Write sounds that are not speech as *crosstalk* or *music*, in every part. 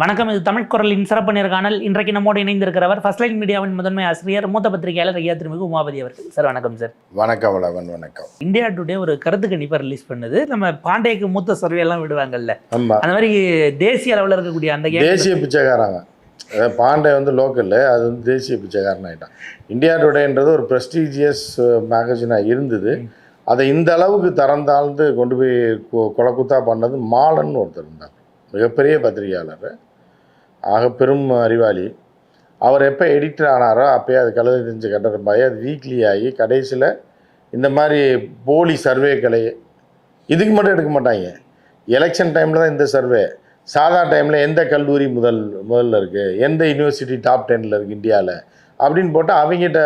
வணக்கம் இது தமிழ் குரலின் சிறப்பு நேர்காணல் இன்றைக்கு நம்மோடு இணைந்திருக்கிறவர் ஃபர்ஸ்ட் லைன் மீடியாவின் முதன்மை ஆசிரியர் மூத்த பத்திரிகையாளர் ஐயா திருமிகு உமாபதி அவர்கள். சார் வணக்கம் சார். வணக்கம் வளவன் வணக்கம். இந்தியா டுடே ஒரு கருத்து கணிப்பை ரிலீஸ் பண்ணுது. நம்ம பாண்டேக்கு மூத்த சர்வே எல்லாம் விடுவாங்கல்ல அந்த மாதிரி தேசிய அளவில் இருக்கக்கூடிய அந்த தேசிய பிச்சைக்காரன் அதாவது பாண்டே வந்து லோக்கல் அது வந்து தேசிய பிச்சைக்காரன் ஆகிட்டான் இந்தியா டுடேன்றது ஒரு ப்ரெஸ்டீஜியஸ் மேகசினாக இருந்தது. அதை இந்த அளவுக்கு தரம் தாழ்ந்து கொண்டு போய் கொலக்குத்தா பண்ணது மாலன் ஒருத்தர் இருந்தார். மிகப்பெரிய பத்திரிகையாளர் ஆக பெரும் அறிவாளி. அவர் எப்போ எடிட்டர் ஆனாரோ அப்போயே அது கழுதை தெரிஞ்ச கட்டடமாயி அது வீக்லி ஆகி கடைசியில் இந்த மாதிரி போலி சர்வேக்களை இதுக்கு மட்டும் எடுக்க மாட்டாங்க. எலெக்ஷன் டைமில் தான் இந்த சர்வே சாதா டைமில் எந்த கல்லூரி முதல் முதல்ல இருக்குது எந்த யூனிவர்சிட்டி டாப் டென்னில் இருக்குது இந்தியாவில் அப்படின்னு போட்டு அவங்ககிட்ட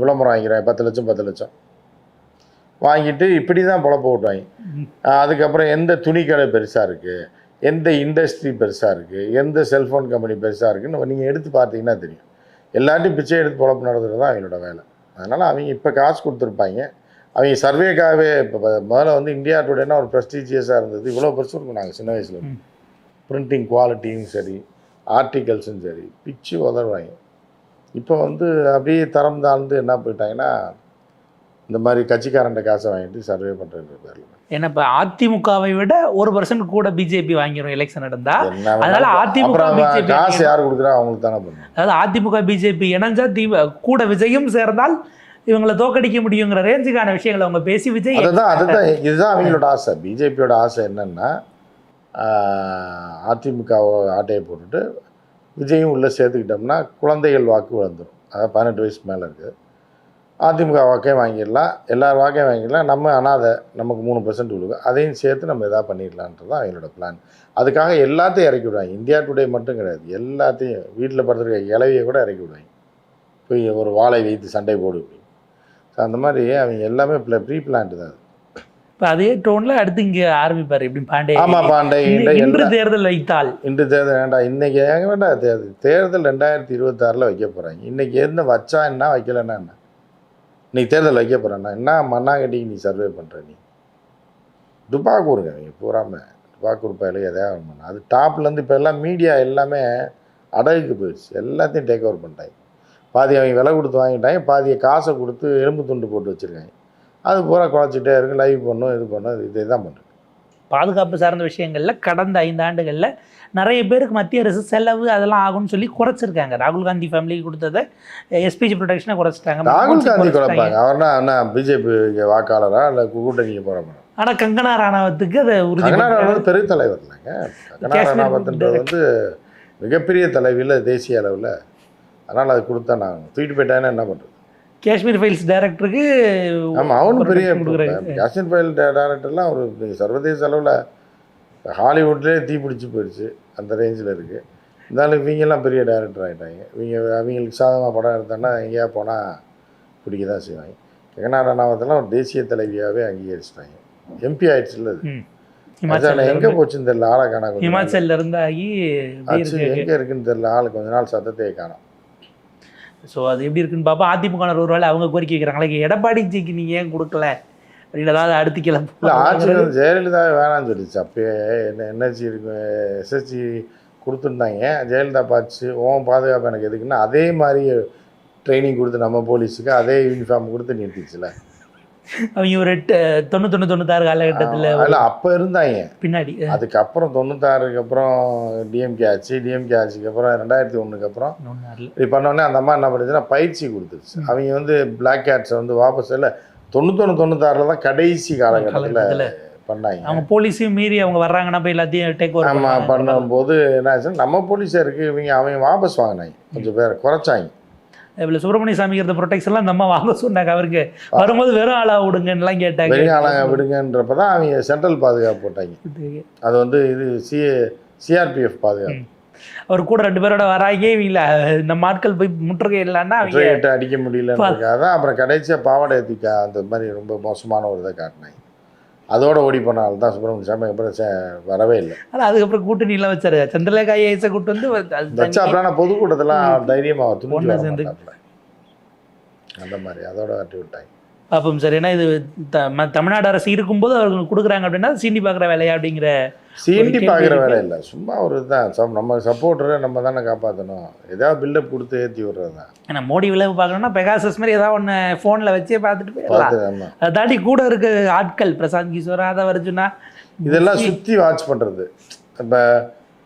விளம்பரம் வாங்கிக்கிறேன் பத்து லட்சம் பத்து லட்சம். வாங்கிட்டு இப்படி தான் பொழப்ப ஓட்டுவாங்க ஆஹ் அதுக்கப்புறம் எந்த துணிக்கடை பெருசாக இருக்குது எந்த இண்டஸ்ட்ரி பெருசாக இருக்குது எந்த செல்ஃபோன் கம்பெனி பெருசாக இருக்குன்னு நீங்கள் எடுத்து பார்த்தீங்கன்னா தெரியும். எல்லாத்தையும் பிச்சை எடுத்து பொழப்பு நடத்துறது தான் அவங்களோட வேலை. அதனால் அவங்க இப்போ காசு கொடுத்துருப்பாங்க. அவங்க சர்வேக்காகவே இப்போ முதல்ல வந்து இந்தியா டுடேனா ஒரு ப்ரெஸ்டீஜியஸாக இருந்தது. இவ்வளோ பெருசு இருக்கும் நாங்கள் சின்ன வயசில். பிரிண்டிங் குவாலிட்டியும் சரி ஆர்டிகல்ஸும் சரி பிச்சு உதவுவாங்க. இப்போ வந்து அப்படியே தரம் தாழ்ந்து என்ன போயிட்டாங்கன்னா இந்த மாதிரி கட்சிக்காரன்ட்ட காசை வாங்கிட்டு சர்வே பண்ணுறது பேரில் ஏன்னா இப்போ அதிமுகவை விட ஒரு பர்சன்ட் கூட பிஜேபி வாங்கிரும் எலெக்ஷன் நடந்தா அதனால அதிமுக காசு யார் கொடுக்குறா? அவங்களுக்கு தானே பண்ணும். அதாவது அதிமுக பிஜேபி இணைஞ்சா தி கூட விஜயும் சேர்ந்தால் இவங்களை தோக்கடிக்க முடியுங்கிற ரேஞ்சுக்கான விஷயங்களை அவங்க பேசி விஜய் அதுதான் அதுதான் இதுதான் அவங்களோட ஆசை. பிஜேபியோட ஆசை என்னன்னா அதிமுக ஆட்டையை போட்டுட்டு விஜயும் உள்ளே சேர்த்துக்கிட்டோம்னா குழந்தைகள் வாக்கு விழுந்துடும் அதாவது பதினெட்டு வயசு மேலே இருக்குது அதிமுக வாக்கே வாங்கிடலாம் எல்லார் வாக்கையும் வாங்கிடலாம். நம்ம அனாதை நமக்கு மூணு பர்சன்ட் விழுகும் அதையும் சேர்த்து நம்ம எதாவது பண்ணிடலான்றது தான் அவங்களோட பிளான் அதுக்காக எல்லாத்தையும் இறக்கி விடுவாங்க. இந்தியா டுடே மட்டும் கிடையாது. எல்லாத்தையும் வீட்டில் படுத்துருக்க இலவியை கூட இறக்கி விடுவாங்க. போய் ஒரு வாழை வைத்து சண்டை போடு ஸோ அந்த மாதிரி அவங்க எல்லாமே ப்ரீ பிளான்ட்டு தான் அது. இப்போ அதே டோன்ல அடுத்து இங்க ஆரம்பிப்பாரு. இப்படி பாண்டே. ஆமா பாண்டே இன்று- தேர்தல் வைத்தால். இன்று தேர்தல் வேண்டாம். இன்னைக்கு ஏங்க வேண்டாம். தேர்தல் தேர்தல் ரெண்டாயிரத்தி இருபத்தாறில் வைக்க போகிறாங்க இன்னைக்கு என்ன வச்சா என்ன வைக்கலன்னா என்ன? இன்னைக்கு தேர்தல் வைக்க போகிறேன்னா என்ன மண்ணாங்கட்டிக்கு நீ சர்வே பண்ணுற நீ? துப்பாக்கூருங்க அவங்க பூராமல் துப்பாக்கு பயில எதாவது பண்ண அது டாப்லேருந்து இப்போ எல்லாம் மீடியா எல்லாமே அடகுக்கு போயிடுச்சு. எல்லாத்தையும் டேக் ஓவர் பண்ணிட்டாங்க. பாதி அவங்க விலை கொடுத்து வாங்கிட்டாங்க பாதியை காசை கொடுத்து எலும்பு துண்டு போட்டு வச்சுருக்காங்க. அது பூரா குழச்சிட்டே இருக்கு லைவ் பண்ணும் இது பண்ணும் இது இதே தான் பாதுகாப்பு சார்ந்த விஷயங்கள்ல கடந்த ஐந்து ஆண்டுகள்ல நிறைய பேருக்கு மத்திய அரசு செலவு அதெல்லாம் ஆகும்னு சொல்லி குறைச்சிருக்காங்க. ராகுல் காந்தி ஃபேமிலிக்கு கொடுத்ததை எஸ்பிஜி ப்ரொடெக்ஷனை குறைச்சிட்டாங்க. ராகுல் காந்தி. குழப்பாங்க அவர்னா என்ன பிஜேபி வாக்காளரா? இல்லை கூட்டணிக்கு போகிறோம் ஆனா கங்கனா ராணாவத்துக்கு அதை உறுதி. ராணாவத் பெரிய தலைவர் இல்லைங்க. கங்கனா ராணாவத்ன்றது வந்து மிகப்பெரிய தலைவியில் தேசிய அளவில். அதனால் அது கொடுத்தா நான் தூக்கிட்டு போயிட்டாங்கன்னா என்ன பண்ணுறது காஷ்மீர் ஃபைல்ஸ் டைரக்டருக்கு ஆமாம் அவனும் பெரிய. காஷ்மீர் ஃபைல் டேரக்டர்லாம் ஒரு சர்வதேச அளவில் ஹாலிவுட்லேயே தீ பிடிச்சி போயிடுச்சு. அந்த ரேஞ்சில் இருக்குது இருந்தாலும் இவங்கெல்லாம் பெரிய டேரக்டர் ஆகிட்டாங்க இவங்க அவங்களுக்கு சாதகமாக படம் எடுத்தாங்கன்னா எங்கேயா போனால் பிடிக்க தான் செய்வாங்க. கங்கனா ராணாவத்தெல்லாம் ஒரு தேசிய தலைவியாகவே அங்கீகரிச்சிட்டாங்க. எம்பி ஆயிடுச்சுல்ல அது. ம். அதான் ஹிமாச்சல்ல எங்கே போச்சுன்னு தெரியல ஆளை காணா கொஞ்ச நாள். ஹிமாச்சல்ல இருந்து ஆகி ஆச்சு எங்கே இருக்குன்னு தெரியல ஆள் கொஞ்ச நாள் சத்தத்தையே காணோம். ஸோ அது எப்படி இருக்குன்னு பார்ப்போம் அதிமுக ஒரு வேளை அவங்க கோரிக்கை வைக்கிறாங்களே? எடப்பாடிஜிக்கு நீங்க ஏன் கொடுக்கல? அப்படின்னு ஏதாவது அடுத்து இல்லை கிளம்ப வந்து ஜெயலலிதாவே வேணாம்னு சொல்லிச்சு. அப்பயே என்ன என்எஸ்சி இருக்கு எஸ்எஸ்சி கொடுத்துருந்தாங்க. ஜெயலலிதா பார்த்துச்சு ஓன் பாதுகாப்பு எனக்கு எதுக்குன்னா அதே மாதிரி ட்ரைனிங் கொடுத்து நம்ம போலீஸுக்கு அதே யூனிஃபார்ம் கொடுத்து நிறுத்திச்சுல. அவங்க ஒரு தொண்ணூத்தொன்று தொண்ணூத்தாறு காலகட்டத்தில் அதில் அப்போ இருந்தாங்க பின்னாடி அதுக்கப்புறம் தொண்ணூத்தாறுக்கு அப்புறம் டிஎம்கே ஆச்சு. டிஎம்கே ஆச்சுக்கு அப்புறம் ரெண்டாயிரத்தி ஒன்றுக்கு அப்புறம் இப்படி பண்ணோடனே அந்த அம்மா என்ன பண்ணுச்சுன்னா பயிற்சி கொடுத்துருச்சு. அவங்க வந்து பிளாக் கேட்ஸை வந்து வாபஸ் இல்லை தொண்ணூத்தொன்று தொண்ணூத்தாறில் தான் கடைசி காலகட்டத்தில். பண்ணாங்க. அவங்க போலீஸையும் மீறி அவங்க வர்றாங்கன்னா போய் எல்லாத்தையும் டேக் ஓவர் பண்ணும்போது என்ன ஆச்சுன்னா நம்ம போலீஸாக இருக்குது இவங்க அவங்க வாபஸ் வாங்கினாங்க. கொஞ்சம் பேர் குறைச்சாங்க. இவ்வளோ சுப்பிரமணிய சாமிக்கு இருந்த ப்ரொடெக்ஷன்லாம் இந்த அம்மா வாங்க சொன்னாங்க. அவருக்கு வரும்போது வெறும் ஆளா விடுங்கன்னுலாம் கேட்டாங்க. வெளி ஆளாங்க விடுங்கன்றப்ப தான் அவங்க சென்ட்ரல் பாதுகாப்பு போட்டாங்க. அது வந்து இது சி சிஆர்பிஎஃப் பாதுகாப்பு. அவர் கூட ரெண்டு பேரோட வராங்க இவங்கள நம்ம ஆட்கள் போய் முற்றுகை இல்லைன்னா அவங்க அடிக்க தான் அப்புறம் கடைசியாக பாவாடை அந்த மாதிரி ரொம்ப மோசமான ஒரு இதை காட்டினாங்க. அதோட ஓடி போனால தான் சுப்பிரமணிய சாமி. அப்புறம் வரவே இல்லை. ஆனா அதுக்கப்புறம் கூட்டணி எல்லாம் வச்சாரு. சந்திரலேகா ஐஏஎஸை கூட்டு வந்து வச்சா அப்புறம் பொதுக்கூட்டத்தெல்லாம் தைரியமாக வர சேர்ந்து. அந்த மாதிரி அதோட வெட்டி விட்டாங்க. பார்ப்போம் சார். ஏன்னா இது த தமிழ்நாடு அரசு இருக்கும்போது அவர்களுக்கு கொடுக்குறாங்க அப்படின்னா சீண்டி பார்க்குற வேலையா அப்படிங்கிற சீண்டி பார்க்குற. வேலை இல்லை சும்மா ஒரு இதுதான். சப் நம்ம சப்போர்ட்டரை நம்ம தானே காப்பாற்றணும் ஏதாவது பில்டப் கொடுத்து ஏற்றி விடுறது தான் ஏன்னா மோடி விளைவு பார்க்கணும்னா பெகாசஸ் மாதிரி ஏதாவது ஒன்று ஃபோனில் வச்சே பார்த்துட்டு போயிடலாம். அதை தாண்டி கூட இருக்க ஆட்கள் பிரசாந்த் கிஷோர் ஆதவ அர்ஜுனா இதெல்லாம் சுற்றி வாட்ச் பண்ணுறது இப்போ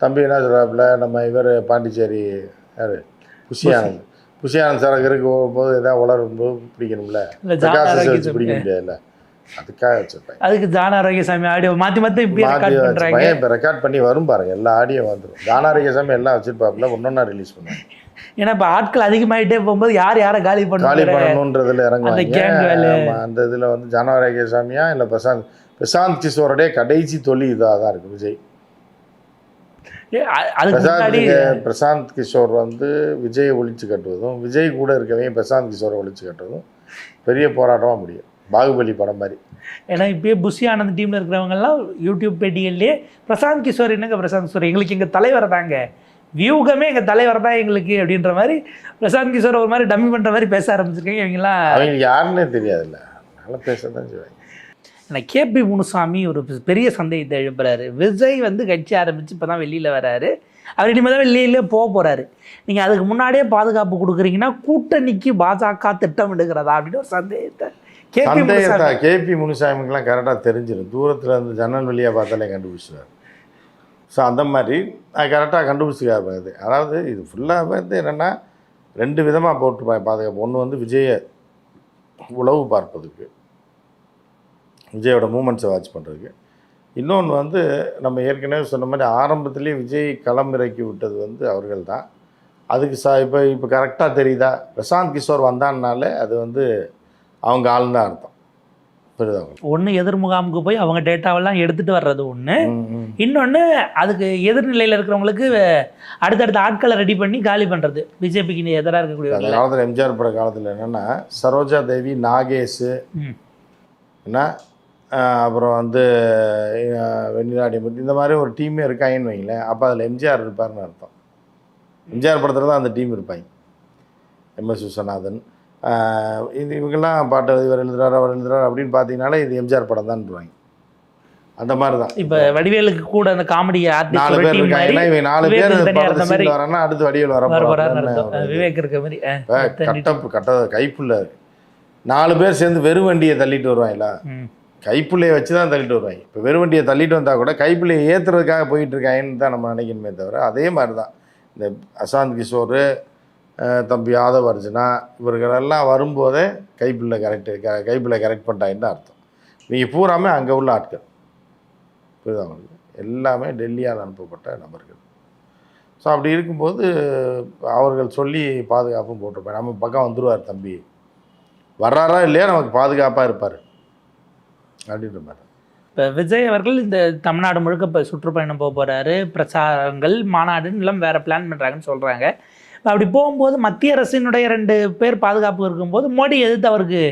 தம்பி என்ன சொல்கிறாப்புல நம்ம இவர் பாண்டிச்சேரி யார்? புஷியானந்த் புஷியானந்த் சார் போகும்போது போது பிடிக்கணும்ல? ஜான் பிரகாசத்தை வச்சு ஆரோக்கியம் பிடிக்க முடியாதுல்ல. அதுக்காக வச்சிருப்பேன். அதுக்கு ஜான ஆரோக்கியசாமி ஆடியோ மாற்றி மாற்றி இப்படி ரெக்கார்ட் வச்சு பண்ணுறாங்க பையன் இப்போ ரெக்கார்ட் பண்ணி வரும் பாருங்க எல்லா ஆடியோ வந்துடும் கானாரிகசாமி எல்லாம் வச்சிருப்பாப்புல ஒன்றொன்னா ரிலீஸ் பண்ணுவாங்க. ஏன்னா இப்போ ஆட்கள் அதிகமாயிட்டே போகும்போது யார் யாரை காலி காலி பண்ணுவாங்க பண்ணணுன்றதுல இறங்குவாங்க. அந்த இதில் வந்து ஜனவரகேசாமியா இல்லை பிரசாந்த் பிரசாந்த் கிஷோருடைய கடைசி தொழில் இதாக தான் இருக்குது விஜய். முன்னாடி பிரசாந்த் பிரசாந்த் கிஷோர் வந்து விஜயை ஒழிச்சு கட்டுவதும் விஜய் கூட இருக்கவங்க பிரசாந்த் கிஷோரை ஒழிச்சு கட்டுவதும் பெரிய போராட்டமாக முடியும். பாகுபலி படம் மாதிரி. ஏன்னா இப்பயே புஷி ஆனந்த் டீமில் இருக்கிறவங்கலாம் யூடியூப் பேட்டிகள்லேயே பிரசாந்த் கிஷோர் என்னங்க பிரசாந்த் கிஷோர்? எங்களுக்கு எங்கள் தலைவர் தாங்க. வியூகமே எங்கள் தலைவர் தான் எங்களுக்கு அப்படின்ற மாதிரி பிரசாந்த் கிஷோர் ஒரு மாதிரி டம்மி பண்ணுற மாதிரி பேச ஆரம்பிச்சிருக்கீங்க. இவங்கெல்லாம் அவங்களுக்கு யாருன்னே தெரியாதுல்ல. நல்லா பேச தான் செய்வாங்க. ஏன்னா கேபி முனுசாமி ஒரு பெரிய சந்தேகத்தை எழுப்புறாரு. விஜய் வந்து கட்சி ஆரம்பித்து இப்போ தான் வெளியில் வராரு. அவர் இனிமேல் தான் வெளியிலே போக போகிறாரு நீங்கள் அதுக்கு முன்னாடியே பாதுகாப்பு கொடுக்குறீங்கன்னா கூட்டணிக்கு பாஜக திட்டம் எடுக்கிறதா அப்படின்னு ஒரு சந்தேகத்தை கேபி கேபி முனுசாமிக்கெல்லாம் கரெக்டாக தெரிஞ்சிடும். தூரத்தில் இருந்து ஜன்னல் வழியாக பார்த்தாலே கண்டுபிடிச்சிடுவார் ஸோ அந்த மாதிரி அது கரெக்டாக கண்டுபிடிச்சிக்காரு அது அதாவது இது ஃபுல்லாக வந்து என்னென்னா ரெண்டு விதமாக போட்டு பாதுகாப்பு. ஒன்று வந்து விஜயை உளவு பார்ப்பதுக்கு விஜயோட மூமெண்ட்ஸை வாட்ச் பண்ணுறதுக்கு இன்னொன்று வந்து நம்ம ஏற்கனவே சொன்ன மாதிரி ஆரம்பத்திலேயே விஜய் களம் இறக்கி விட்டது வந்து அவர்கள் தான். அதுக்கு சா இப்போ இப்போ கரெக்டாக தெரியுதா? பிரசாந்த் கிஷோர் வந்தான்னாலே அது வந்து அவங்க ஆள் தான் அர்த்தம். புரியுதா? ஒன்று எதிர் முகாமுக்கு போய் அவங்க டேட்டாவெல்லாம் எடுத்துகிட்டு வர்றது ஒன்று. இன்னொன்று அதுக்கு எதிர்நிலையில் இருக்கிறவங்களுக்கு அடுத்தடுத்த ஆட்களை ரெடி பண்ணி காலி பண்ணுறது பிஜேபிக்கு எதிராக அந்த இருக்கக்கூடியவர்கள் காலத்தில் எம்ஜிஆர் பட காலத்தில் என்னென்னா சரோஜா தேவி நாகேஷ். என்ன? அப்புறம் வந்து ஆஹ் வெண்ணிலாடி முத்து இந்த மாதிரி ஒரு டீமே இருக்காங்கன்னு வைங்களேன். அப்போ அதில் எம்ஜிஆர் இருப்பார்னு அர்த்தம். எம்ஜிஆர் படத்தில் தான் அந்த டீம் இருப்பாங்க. எம்எஸ் விஸ்வநாதன். இது இவங்கெல்லாம் பாட்டு இவர் எழுதுறாரு அவர் எழுதுறாரு அப்படின்னு பார்த்தீங்கனாலே இது எம்ஜிஆர் படம் தான் அந்த மாதிரி தான். இப்போ வடிவேலுக்கு கூட அந்த காமெடி நாலு பேர் இருக்காங்கன்னா இவங்க நாலு பேர் விவேக் தனியா படத்தை இருந்த மாதிரி சீன் வரான்னா அடுத்து வடிவில் வர. விவேக் இருக்க மாதிரி கட்டப்பு கட்ட கைப்புள்ள நாலு பேர் சேர்ந்து வெறும் வண்டியை தள்ளிட்டு வருவாங்களா. கைப்பிள்ளையை வச்சு தான் தள்ளிட்டு வருவாங்க. இப்போ வெறும் வண்டியை தள்ளிட்டு வந்தால் கூட கைப்பிள்ளையை ஏற்றுறதுக்காக போயிட்டுருக்காங்கன்னு தான் நம்ம நினைக்கணுமே தவிர அதே மாதிரி தான் இந்த அசாந்த் கிஷோர் தம்பி யாதவ் அர்ஜுனா இவர்களெல்லாம் வரும்போதே கைப்பிள்ளை கரெக்டு க கைப்பிள்ளை கரெக்ட் பண்ணிட்டாங்கன்னு தான் அர்த்தம். நீங்கள் பூராமே அங்கே உள்ள ஆட்கள். புரியுதா உங்களுக்கு? எல்லாமே டெல்லியால் அனுப்பப்பட்ட நபர்கள். ஸோ அப்படி இருக்கும்போது அவர்கள் சொல்லி பாதுகாப்பும் போட்டிருப்பாங்க. நம்ம பக்கம் வந்துடுவார் தம்பி. வர்றாரா இல்லையா? நமக்கு பாதுகாப்பாக இருப்பார். அப்படின்ற மாதிரி. இப்போ விஜய் அவர்கள் இந்த தமிழ்நாடு முழுக்க இப்போ சுற்றுப்பயணம் போக போகிறாரு பிரச்சாரங்கள் மாநாடுன்னு எல்லாம் வேறு பிளான் பண்ணுறாங்கன்னு சொல்கிறாங்க அப்படி போகும்போது மத்திய அரசினுடைய ரெண்டு பேர் பாதுகாப்பு இருக்கும்போது மோடி எதிர்த்து அவருக்கு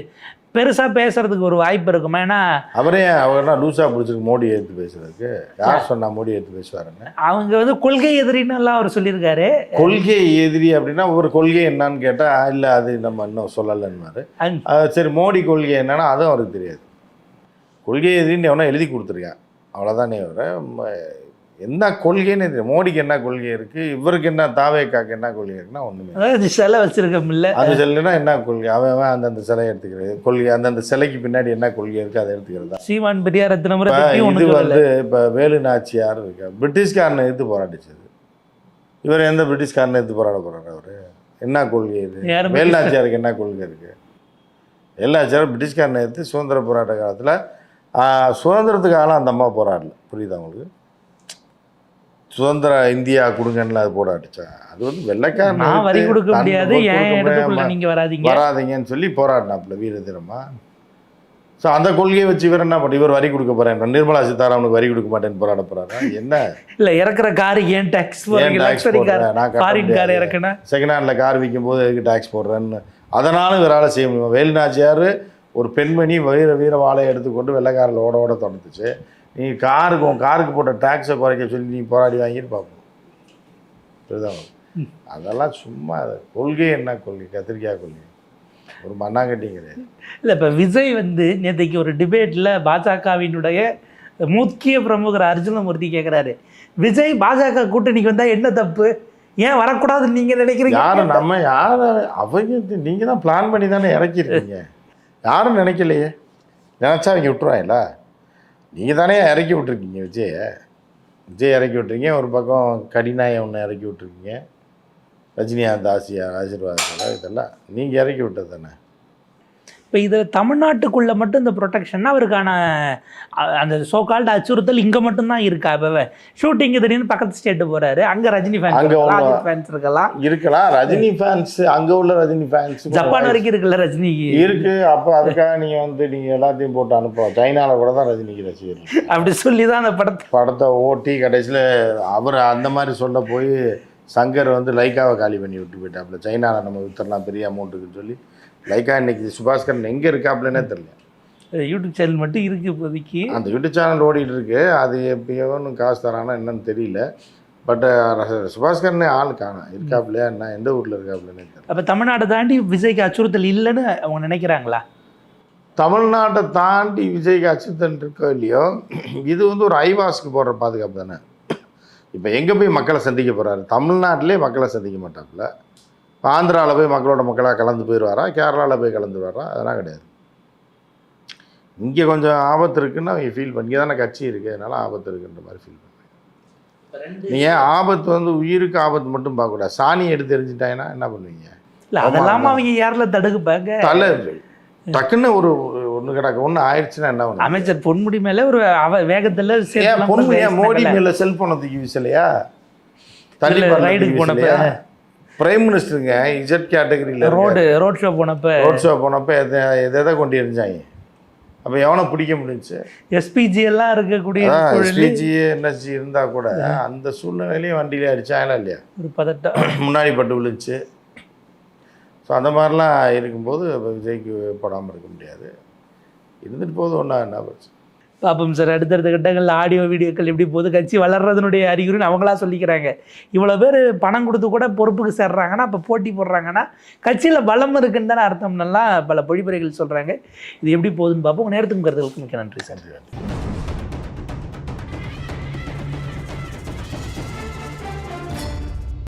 பெருசாக பேசுறதுக்கு ஒரு வாய்ப்பு இருக்குமா? ஏன்னா அவரே அவர்னா லூஸாக பிடிச்சிருக்கு மோடி எடுத்து பேசுறதுக்கு. யார் சொன்னா மோடி எடுத்து பேசுவாருன்னு? அவங்க வந்து கொள்கை எதிரின்னு எல்லாம் அவர் சொல்லியிருக்காரு. கொள்கை எதிரி அப்படின்னா ஒரு கொள்கை என்னன்னு கேட்டால் இல்லை அது நம்ம இன்னும் சொல்லலைன்னாரு சரி மோடி கொள்கை என்னன்னா அதுவும் அவருக்கு தெரியாது. கொள்கை எதிரின்னு எவனா எழுதி கொடுத்துருக்கான். அவ்வளோதானே வர என்ன கொள்கைன்னு தெரியும் மோடிக்கு என்ன கொள்கை இருக்குது இவருக்கு என்ன தாவேக்காக்கு என்ன கொள்கை இருக்குன்னா ஒன்றுமே அதாவது சிலை வச்சிருக்கோம்ல அது சிலைன்னா என்ன கொள்கை? அவன் அவன் அந்தந்த சிலையை எடுத்துக்கிறது. கொள்கை அந்தந்த சிலைக்கு பின்னாடி என்ன கொள்கை இருக்குது அதை எடுத்துக்கிறது? சீமான் பெரியார் இது வந்து இப்போ வேலு நாச்சியார் இருக்கா பிரிட்டிஷ்காரனை எதிர்த்து போராடிச்சது. இவர் எந்த பிரிட்டிஷ்காரனை எதிர்த்து போராட போறாரு அவரு? என்ன கொள்கை இது? வேலு நாச்சியாருக்கு என்ன கொள்கை இருக்கு? வேலு நாச்சியார் பிரிட்டிஷ்காரனை எதிர்த்து சுதந்திர போராட்ட காலத்தில் சுதந்திரத்துக்காக அந்த அம்மா போராடல. புரியுதா உங்களுக்கு? சுதந்திர இந்தியா கொடுங்கன்னு அது போராடிச்சா அது வந்து வெள்ளைக்காரன் நான் வரி கொடுக்க முடியாது. நீங்க வராதீங்க? வராதீங்கன்னு சொல்லி போராடினாப்புல வீரதீரமா? ஸோ அந்த கொள்கையை வச்சு இவர் என்ன பண்ண இவர் வரி கொடுக்க போறேன் நிர்மலா சீதாராமனுக்கு வரி கொடுக்க மாட்டேன்னு போராட போறாரா? என்ன? இல்ல இறக்குற காரு ஏன் டாக்ஸ் செகண்ட் ஹேண்டில் கார் விற்கும் போது எதுக்கு டேக்ஸ் போடுறேன்னு? அதனாலும் இவரால் செய்ய முடியும்? வேலுநாச்சியார் ஒரு பெண்மணி வீர வீர வாழை எடுத்துக்கொண்டு வெள்ளைக்காரில் ஓட ஓட தொடர்ந்துச்சு நீ காருக்கு உன் காருக்கு போட்ட டேக்ஸை குறைக்க சொல்லி நீ போராடி வாங்கிட்டு பார்ப்போம் புரியுதா? அதெல்லாம் சும்மா அது. கொள்கை என்ன கொள்கை? கத்திரிக்காய் கொள்கை. ஒரு மண்ணாங்கட்டியும் கிடையாது. இல்லை இப்போ விஜய் வந்து நேற்றைக்கு ஒரு டிபேட்டில் பாஜகவினுடைய முக்கிய பிரமுகர் அர்ஜுனமூர்த்தி கேட்குறாரு விஜய் பாஜக கூட்டணிக்கு வந்தால் என்ன தப்பு? ஏன் வரக்கூடாதுன்னு நீங்கள் நினைக்கிறீங்க? யாரும் நம்ம யாரை? அவங்க நீங்கள் தான் பிளான் பண்ணி தானே இறக்கிருக்கீங்க யாரும் நினைக்கலையே. நினச்சா அவங்க விட்டுருவாங்களா நீங்கள் தானே இறக்கி விட்ருக்கீங்க விஜயை. விஜய் இறக்கி விட்ருக்கீங்க ஒரு பக்கம் கடிநாயம் ஒன்று இறக்கி விட்ருக்கீங்க ரஜினிகாந்த் ஆசியா ஆசீர்வாதத்தில் இதெல்லாம். நீங்கள் இறக்கி விட்டது தானே? இப்போ இதில் தமிழ்நாட்டுக்குள்ளே மட்டும் இந்த ப்ரொடெக்ஷன்னா அவருக்கான அந்த சோகால்டு அச்சுறுத்தல் இங்கே மட்டும்தான் இருக்கா? இப்போ ஷூட்டிங்கு திடீர்னு பக்கத்து ஸ்டேட்டு போகிறாரு அங்கே ரஜினி ஃபேன்ஸ் ஃபேன்ஸ் இருக்கலாம் இருக்கலாம். ரஜினி ஃபேன்ஸ் அங்கே உள்ள ரஜினி ஃபேன்ஸ் ஜப்பான் வரைக்கும் இருக்குல்ல ரஜினிக்கு இருக்கு. அப்போ அதுக்காக நீங்கள் வந்து நீங்கள் எல்லாத்தையும் போட்டு அனுப்பலாம் சைனாவில் கூட தான் ரஜினிக்கு ரசிகர்கள் அப்படி சொல்லி தான் அந்த படத்தை. படத்தை ஓட்டி கடைசியில் அவர் அந்த மாதிரி சொல்ல போய் சங்கர் வந்து லைக்காவை காலி பண்ணி விட்டு போயிட்டாப்புல. சைனாவில் நம்ம வித்துடலாம் பெரிய அமௌண்ட்டுக்கு சொல்லி. லைக்கா இன்னைக்கு சுபாஸ்கரன் எங்கே இருக்காப்புலன்னே தெரியல. யூடியூப் சேனல் மட்டும் இருக்கு இப்போதைக்கு. அந்த யூடியூப் சேனல் ஓடிட்டு இருக்கு. அது எப்பயோன்னு காசு தரானா என்னன்னு தெரியல. பட் சுபாஸ்கரனே ஆள் காணும் இருக்காப்புலையா என்ன எந்த ஊரில் இருக்காப்புலன்னே தெரியல. அப்போ தமிழ்நாடு தாண்டி விஜய்க்கு அச்சுறுத்தல் இல்லைன்னு அவங்க நினைக்கிறாங்களா? தமிழ்நாட்டை தாண்டி விஜய்க்கு அச்சுறுத்தல் இருக்கோ இல்லையோ இது வந்து ஒரு ஐவாஸ்க்கு போடுற பாதுகாப்பு தானே. இப்போ எங்கே போய் மக்களை சந்திக்க போகிறாரு தமிழ்நாட்டிலே மக்களை சந்திக்க மாட்டாப்புல. ஆந்திராவில் போய் மக்களோட மக்களாக கலந்து போயிடுவாரா கேரளாவில் போய் கலந்துருவாரா அதெல்லாம் கிடையாது. இங்கே கொஞ்சம் ஆபத்து இருக்குன்னு அவங்க ஃபீல் பண்ணி தானே கட்சி இருக்குது அதனால ஆபத்து இருக்குன்ற மாதிரி ஃபீல் பண்ணுறேன் நீங்கள் ஆபத்து வந்து உயிருக்கு ஆபத்து மட்டும் பார்க்கக்கூடாது. சாணி எடுத்து எரிஞ்சிட்டாங்கன்னா என்ன பண்ணுவீங்க? இல்லை அதெல்லாம அவங்க யாரில் தடுக்குப்பாங்க. தலை டக்குன்னு ஒரு ஒன்று கிடக்கு. ஒன்று ஆயிடுச்சுன்னா என்ன பண்ணுவீங்க? அமைச்சர் பொன்முடி மேலே ஒரு அவ வேகத்தில் ஏன் ஏன் மோடி மேல செல்போனை தூக்கி வீசலையா? தள்ளி ரைடுக்கு போனப்ப. பிரைம் மினிஸ்டருங்க இஜெட் கேட்டகரியில் ரோடு ரோட் ஷோ போனப்ப ரோட் ஷோ போனப்ப எதை எதை கொண்டு எரிஞ்சாங்க அப்போ எவனை பிடிக்க முடிஞ்சுச்சு எஸ்பிஜி எல்லாம் இருக்கக்கூடிய எஸ்பிஜி என்எஸ்ஜி இருந்தால் கூட அந்த சூழ்நிலையிலையும் வண்டியில அடிச்சாங்களா இல்லையா? ஒரு பதட்டம். *clears throat* முன்னாடி பட்டு விழுந்துச்சு. ஸோ அந்த மாதிரிலாம் இருக்கும்போது விஜய்க்கு போடாமல் இருக்க முடியாது. இருந்துட்டு போது ஒன்றா என்ன பிரச்சனை? பாப்போம் சார் அடுத்தடுத்த கட்டங்களில் ஆடியோ வீடியோக்கள் எப்படி போகுது கட்சி வளர்றதுனுடைய அறிகுறின்னு அவங்களா சொல்லிக்கிறாங்க. இவ்வளோ பேர் பணம் கொடுத்து கூட பொறுப்புக்கு சேர்றாங்கன்னா அப்போ போட்டி போடுறாங்கன்னா கட்சியில் பலம் இருக்குன்னு தானே அர்த்தம்னெல்லாம் பல பொழிப்புரைகள் சொல்கிறாங்க இது எப்படி போகுதுன்னு பார்ப்போம் உங்க நேரத்துக்கும் கருத்துக்களுக்கு மிக்க நன்றி சார். நன்றி.